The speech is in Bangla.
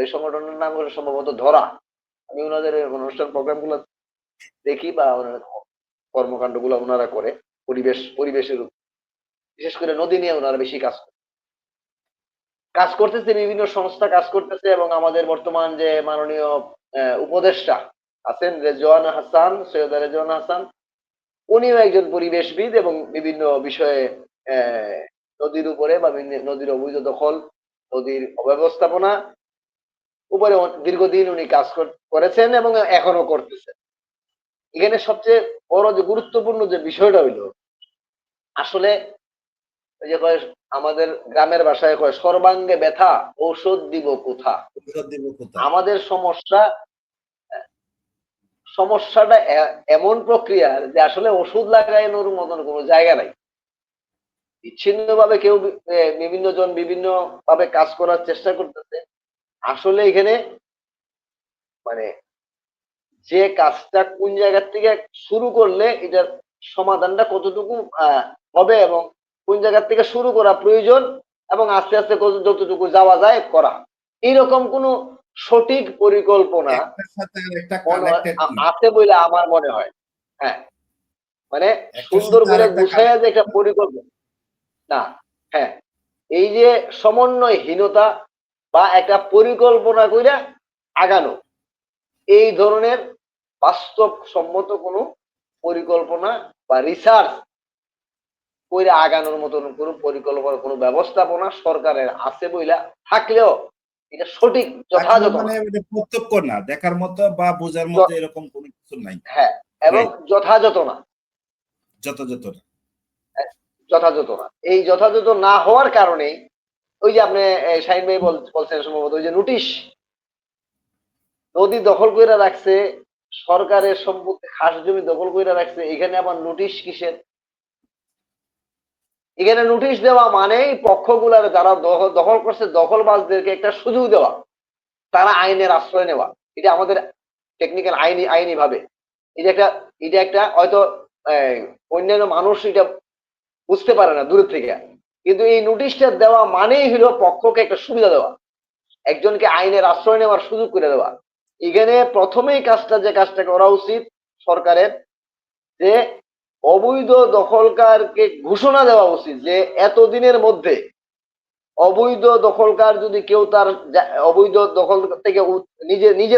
এই সংগঠনের নাম হলো সম্ভবত ধরা আমি ওনাদের অনুষ্ঠান প্রোগ্রামগুলো দেখি বা কর্মকাণ্ডগুলো ওনারা করে, পরিবেশ, পরিবেশের। বিশেষ করে নদী নিয়ে ওনারা বেশি কাজ করে কাজ করতেছে, বিভিন্ন সংস্থা কাজ করতেছে এবং আমাদের বর্তমান যে মাননীয় উপদেষ্টা আছেন রেজওয়ান হাসান, সৈয়দ রেজওয়ান হাসান, উনিও একজন পরিবেশবিদ এবং বিভিন্ন বিষয়ে নদীর উপরে বা নদীর অবৈধ দখল, নদীর অব্যবস্থাপনা উপরে দীর্ঘদিন উনি কাজ কর- করেছেন এবং এখনও করতেছেন। এখানে সবচেয়ে বড় যে গুরুত্বপূর্ণ যে বিষয়টা হইল আসলে যে কয় আমাদের গ্রামের ভাষায় কয় সর্বাঙ্গে ব্যথা ঔষধ দিব কোথা? আমাদের সমস্যা সমস্যাটা এমন প্রক্রিয়ার যে আসলে ওষুধ লাগানোর মতন কোনো জায়গা নাই। বিচ্ছিন্ন ভাবে কেউ বিভিন্ন জন বিভিন্ন ভাবে কাজ করার চেষ্টা করতেছে। আসলে এখানে মানে যে কাজটা কোন জায়গা থেকে শুরু করলে এটার সমাধানটা কতটুকু হবে এবং কোন জায়গা থেকে শুরু করা প্রয়োজন এবং আস্তে আস্তে যতটুকু যাওয়া যায় করা। এইরকম কোনো সঠিক পরিকল্পনা। আছে বলে আমার মনে হয়। হ্যাঁ। মানে সুন্দর করে গুছাইয়া যে একটা পরিকল্পনা। না হ্যাঁ। এই যে সমন্বয়হীনতা বা একটা পরিকল্পনা কইরা আগানো। এই ধরনের বাস্তব সম্মত কোনো পরিকল্পনা বা রিসার্চ কইরা আগানোর মতন কোনো পরিকল্পনা কোনো ব্যবস্থাপনা সরকারের আছে বইলা থাকলেও এটা সঠিক যথাযথ। মানে প্রত্যক্ষ না দেখার মতো বা বোঝার মতো এরকম কোনো কিছু নাই। হ্যাঁ এবং যথাযথ না। যথাযথ না। যথাযথ না। এই যথাযথ না হওয়ার কারণেই ওই যে আপনি শাহিন ভাই বলছেন সম্ভবত, ওই যে নোটিশ নদী দখল করে রাখছে, সরকারের সম্পত্তি খাস জমি দখল করে রাখছে, এখানে আবার নোটিশ কিসের? এখানে নোটিশ দেওয়া মানেই পক্ষগুলার যারা দখল করছে, দখলবাজদেরকে একটা সুযোগ দেওয়া, তারা আইনের আশ্রয় নেওয়া। এটা আমাদের টেকনিক্যাল আইনি আইনি ভাবে এটা একটা এটা একটা হয়তো অন্যান্য মানুষ এটা বুঝতে পারে না দূরের থেকে। কিন্তু এই নোটিশটা দেওয়া মানেই হলো পক্ষকে একটা সুবিধা দেওয়া। একজনকে আইনের আশ্রয় নেওয়ার সুযোগ করে দেওয়া। এখানে প্রথমেই কাজটা, যে কাজটা করা উচিত সরকারের, যে অবৈধ দখলকারকে ঘোষণা দেওয়া উচিত যে এতদিনের মধ্যে অবৈধ দখলকার যদি কেউ তার অবৈধ দখল থেকে নিজে নিজে